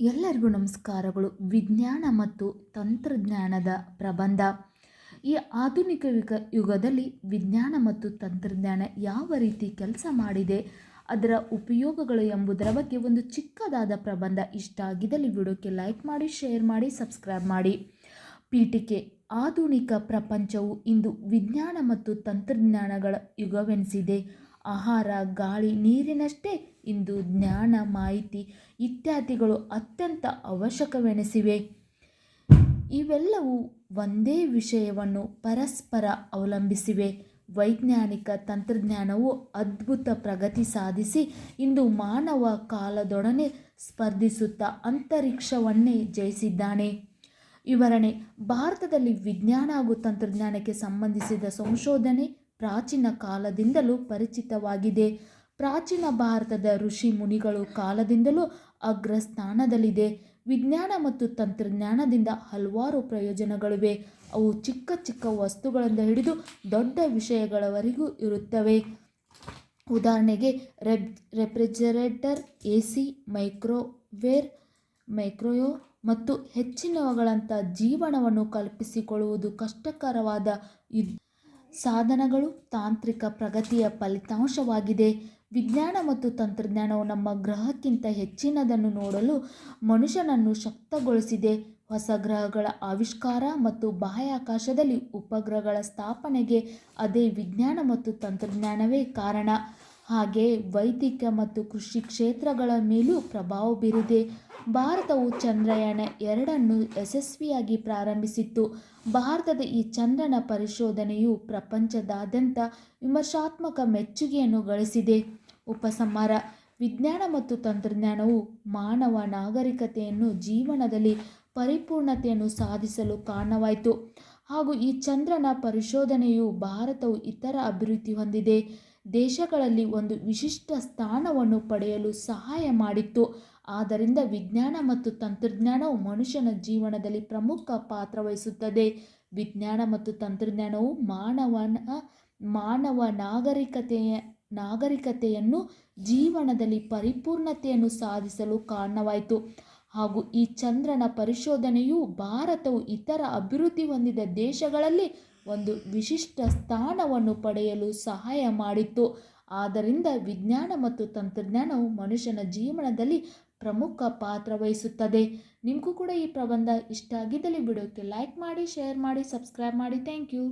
ಎಲ್ಲರಿಗೂ ನಮಸ್ಕಾರಗಳು. ವಿಜ್ಞಾನ ಮತ್ತು ತಂತ್ರಜ್ಞಾನದ ಪ್ರಬಂಧ. ಈ ಆಧುನಿಕ ಯುಗ, ಯುಗದಲ್ಲಿ ವಿಜ್ಞಾನ ಮತ್ತು ತಂತ್ರಜ್ಞಾನ ಯಾವ ರೀತಿ ಕೆಲಸ ಮಾಡಿದೆ, ಅದರ ಉಪಯೋಗಗಳು ಎಂಬುದರ ಬಗ್ಗೆ ಒಂದು ಚಿಕ್ಕದಾದ ಪ್ರಬಂಧ ಇಷ್ಟ ಆಗಿದ್ದಲ್ಲಿ ವಿಡಿಯೋಕ್ಕೆ ಲೈಕ್ ಮಾಡಿ, ಶೇರ್ ಮಾಡಿ, ಸಬ್ಸ್ಕ್ರೈಬ್ ಮಾಡಿ. ಪೀಠಿಕೆ. ಆಧುನಿಕ ಪ್ರಪಂಚವು ಇಂದು ವಿಜ್ಞಾನ ಮತ್ತು ತಂತ್ರಜ್ಞಾನಗಳ ಯುಗವೆನಿಸಿದೆ. ಆಹಾರ, ಗಾಳಿ, ನೀರಿನಷ್ಟೇ ಇಂದು ಜ್ಞಾನ, ಮಾಹಿತಿ ಇತ್ಯಾದಿಗಳು ಅತ್ಯಂತ ಅವಶ್ಯಕವೆನಿಸಿವೆ. ಇವೆಲ್ಲವೂ ಒಂದೇ ವಿಷಯವನ್ನು ಪರಸ್ಪರ ಅವಲಂಬಿಸಿವೆ. ವೈಜ್ಞಾನಿಕ ತಂತ್ರಜ್ಞಾನವು ಅದ್ಭುತ ಪ್ರಗತಿ ಸಾಧಿಸಿ ಇಂದು ಮಾನವ ಕಾಲದೊಡನೆ ಸ್ಪರ್ಧಿಸುತ್ತಾ ಅಂತರಿಕ್ಷವನ್ನೇ ಜಯಿಸಿದ್ದಾನೆ. ವಿವರಣೆ, ಭಾರತದಲ್ಲಿ ವಿಜ್ಞಾನ ಹಾಗೂ ತಂತ್ರಜ್ಞಾನಕ್ಕೆ ಸಂಬಂಧಿಸಿದ ಸಂಶೋಧನೆ ಪ್ರಾಚೀನ ಕಾಲದಿಂದಲೂ ಪರಿಚಿತವಾಗಿದೆ. ಪ್ರಾಚೀನ ಭಾರತದ ಋಷಿ ಮುನಿಗಳು ಕಾಲದಿಂದಲೂ ಅಗ್ರಸ್ಥಾನದಲ್ಲಿದೆ. ವಿಜ್ಞಾನ ಮತ್ತು ತಂತ್ರಜ್ಞಾನದಿಂದ ಹಲವಾರು ಪ್ರಯೋಜನಗಳಿವೆ. ಅವು ಚಿಕ್ಕ ಚಿಕ್ಕ ವಸ್ತುಗಳಿಂದ ಹಿಡಿದು ದೊಡ್ಡ ವಿಷಯಗಳವರೆಗೂ ಇರುತ್ತವೆ. ಉದಾಹರಣೆಗೆ ರೆಬ್ ರೆಫ್ರಿಜರೇಟರ್ ಎ ಸಿ ಮೈಕ್ರೋವೇರ್, ಮೈಕ್ರೋಯೋ ಮತ್ತು ಹೆಚ್ಚಿನವುಗಳಂಥ ಜೀವನವನ್ನು ಕಲ್ಪಿಸಿಕೊಳ್ಳುವುದು ಕಷ್ಟಕರವಾದ ಯುದ್ಧ. ಸಾಧನಗಳು ತಾಂತ್ರಿಕ ಪ್ರಗತಿಯ ಫಲಿತಾಂಶವಾಗಿದೆ. ವಿಜ್ಞಾನ ಮತ್ತು ತಂತ್ರಜ್ಞಾನವು ನಮ್ಮ ಗ್ರಹಕ್ಕಿಂತ ಹೆಚ್ಚಿನದನ್ನು ನೋಡಲು ಮನುಷ್ಯನನ್ನು ಶಕ್ತಗೊಳಿಸಿದೆ. ಹೊಸ ಗ್ರಹಗಳ ಆವಿಷ್ಕಾರ ಮತ್ತು ಬಾಹ್ಯಾಕಾಶದಲ್ಲಿ ಉಪಗ್ರಹಗಳ ಸ್ಥಾಪನೆಗೆ ಅದೇ ವಿಜ್ಞಾನ ಮತ್ತು ತಂತ್ರಜ್ಞಾನವೇ ಕಾರಣ. ಹಾಗೆ ವೈದಿಕ ಮತ್ತು ಕೃಷಿ ಕ್ಷೇತ್ರಗಳ ಮೇಲೂ ಪ್ರಭಾವ ಬೀರಿದೆ. ಭಾರತವು ಚಂದ್ರಯಾನ ಎರಡನ್ನು ಯಶಸ್ವಿಯಾಗಿ ಪ್ರಾರಂಭಿಸಿತ್ತು. ಭಾರತದ ಈ ಚಂದ್ರನ ಪರಿಶೋಧನೆಯು ಪ್ರಪಂಚದಾದ್ಯಂತ ವಿಮರ್ಶಾತ್ಮಕ ಮೆಚ್ಚುಗೆಯನ್ನು ಗಳಿಸಿದೆ. ಉಪಸಂಹಾರ, ವಿಜ್ಞಾನ ಮತ್ತು ತಂತ್ರಜ್ಞಾನವು ಮಾನವ ನಾಗರಿಕತೆಯನ್ನು ಜೀವನದಲ್ಲಿ ಪರಿಪೂರ್ಣತೆಯನ್ನು ಸಾಧಿಸಲು ಕಾರಣವಾಯಿತು. ಹಾಗೂ ಈ ಚಂದ್ರನ ಪರಿಶೋಧನೆಯು ಭಾರತವು ಇತರ ಅಭಿವೃದ್ಧಿ ಹೊಂದಿದೆ. ದೇಶಗಳಲ್ಲಿ ಒಂದು ವಿಶಿಷ್ಟ ಸ್ಥಾನವನ್ನು ಪಡೆಯಲು ಸಹಾಯ ಮಾಡಿತ್ತು. ಆದ್ದರಿಂದ ವಿಜ್ಞಾನ ಮತ್ತು ತಂತ್ರಜ್ಞಾನವು ಮನುಷ್ಯನ ಜೀವನದಲ್ಲಿ ಪ್ರಮುಖ ಪಾತ್ರ ವಹಿಸುತ್ತದೆ. ವಿಜ್ಞಾನ ಮತ್ತು ತಂತ್ರಜ್ಞಾನವು ಮಾನವನ, ಮಾನವ ನಾಗರಿಕತೆಯ, ನಾಗರಿಕತೆಯನ್ನು ಜೀವನದಲ್ಲಿ ಪರಿಪೂರ್ಣತೆಯನ್ನು ಸಾಧಿಸಲು ಕಾರಣವಾಯಿತು. ಹಾಗೂ ಈ ಚಂದ್ರನ ಪರಿಶೋಧನೆಯು ಭಾರತವು ಇತರ ಅಭಿವೃದ್ಧಿ ಹೊಂದಿದ ದೇಶಗಳಲ್ಲಿ ಒಂದು ವಿಶಿಷ್ಟ ಸ್ಥಾನವನ್ನು ಪಡೆಯಲು ಸಹಾಯ ಮಾಡಿತ್ತು. ಆದ್ದರಿಂದ ವಿಜ್ಞಾನ ಮತ್ತು ತಂತ್ರಜ್ಞಾನವು ಮನುಷ್ಯನ ಜೀವನದಲ್ಲಿ ಪ್ರಮುಖ ಪಾತ್ರ ವಹಿಸುತ್ತದೆ. ನಿಮಗೂ ಕೂಡ ಈ ಪ್ರಬಂಧ ಇಷ್ಟ ಆಗಿದ್ದಲ್ಲಿ ವಿಡಿಯೋಕ್ಕೆ ಲೈಕ್ ಮಾಡಿ, ಶೇರ್ ಮಾಡಿ, ಸಬ್ಸ್ಕ್ರೈಬ್ ಮಾಡಿ. Thank you.